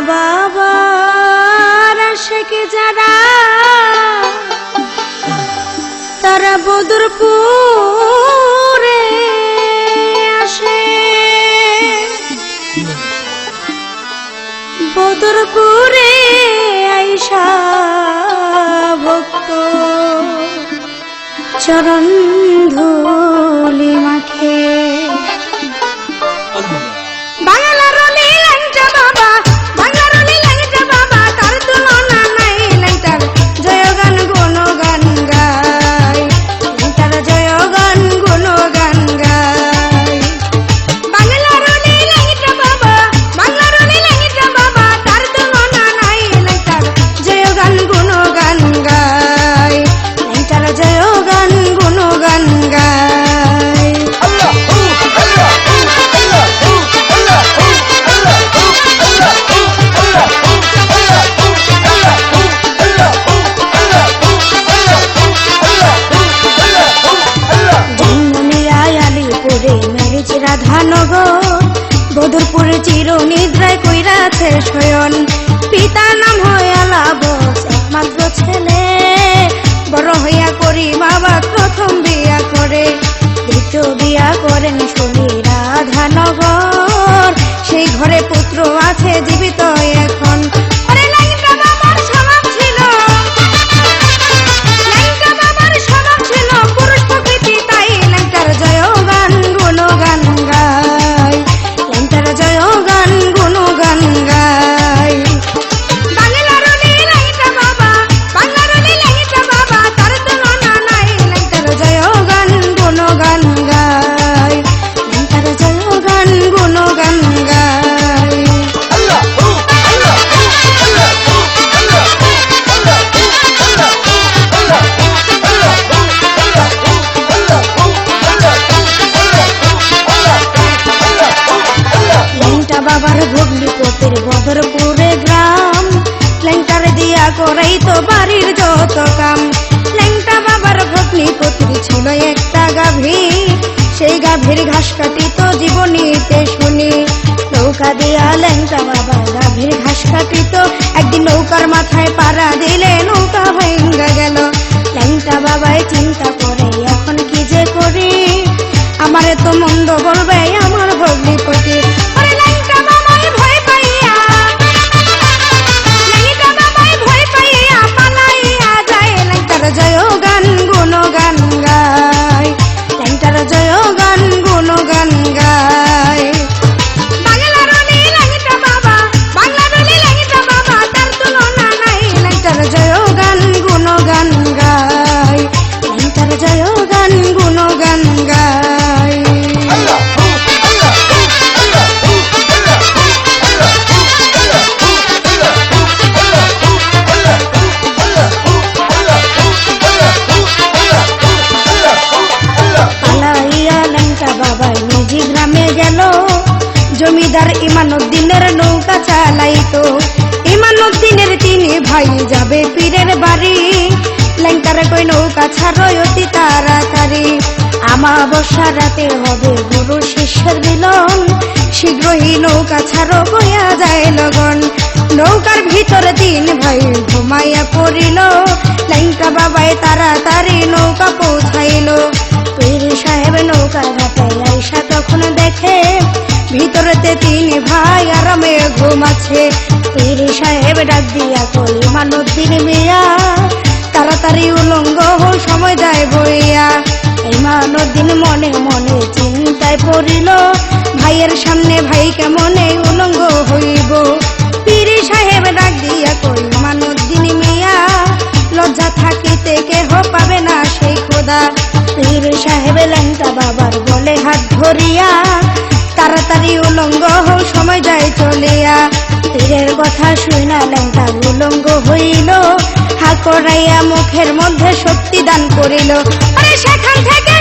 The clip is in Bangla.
বাবার আশেকে যারা তারা বদরপুরে আসে। বদরপুরে আইসা ভক্ত চরণ ধুলি আলিপুরে মেরেছে রাধানগর বদরপুরে চির নিদ্রায় কইরাছে শয়ন পিতা নাম হয়ে লাভ একমাত্র ছেলে। বড় হইয়া বাবার ভগ্নি পোতের বদরপুরে গ্রাম। ল্যাংটার দিয়া করাই তো বাড়ির যত কাম। ল্যাংটা বাবার ভগ্নি পোতের ছিল একটা গাভী। সেই গাভীর ঘাস কাটি তো জীবনীতে শুনি। নৌকা দিয়া ল্যাংটা বাবা গাভীর ঘাস কাটি তো একদিন নৌকার মাথায় পাড়া দিলে নৌকা ভেঙ্গা গেল। ল্যাংটা বাবাই চিন্তা করে, এখন কি যে করি? আমারে তো মন্দ বলবে জমিদার ইমানুদ্দিনের নৌকা চালাইতো। ইমানুদ্দিনের তিনি ভাই যাবে পীরের বাড়ি। ল্যাংটারে কই নৌকা ছাড়ো অতি তাড়াতাড়ি। আমাবস্যা রাতে হবে গুরু শিষ্যের মিলন। শীঘ্রই নৌকা ছাড়ো বয়া যায় লগন। নৌকার ভিতরে তিন ভাই ঘুমাইয়া পড়িল। ল্যাংটা বাবাই তাড়াতাড়ি নৌকা পৌঁছাইলো। পীর সাহেব ঘাটে আইসা তখন দেখে ভিতরেতে তিন ভাই আরামে ঘুমাচ্ছে পীর সাহেব ডাক দিয়া কই মানবদিন মিয়া। তাড়াতাড়ি উলঙ্গ হো সময় যায় বইয়া। এই মানবদিন মনে মনে চিন্তায় পড়িল, ভাইয়ের সামনে ভাই কেমনে উলঙ্গ হইব? পীর সাহেব ডাক দিয়া কই মানবদিন মিয়া। লজ্জা থাকিতে কেহ পাবে না সেই খোদা। পীর সাহেব ল্যাংটা বাবার বলে হাত ধরিয়া তাড়াতাড়ি উলঙ্গ হও, সময় যায় চলিয়া। তীরের কথা শুই না ল্যাংটা উলঙ্গ হইল। হা করাইয়া মুখের মধ্যে শক্তি দান করিল। সেখান থেকে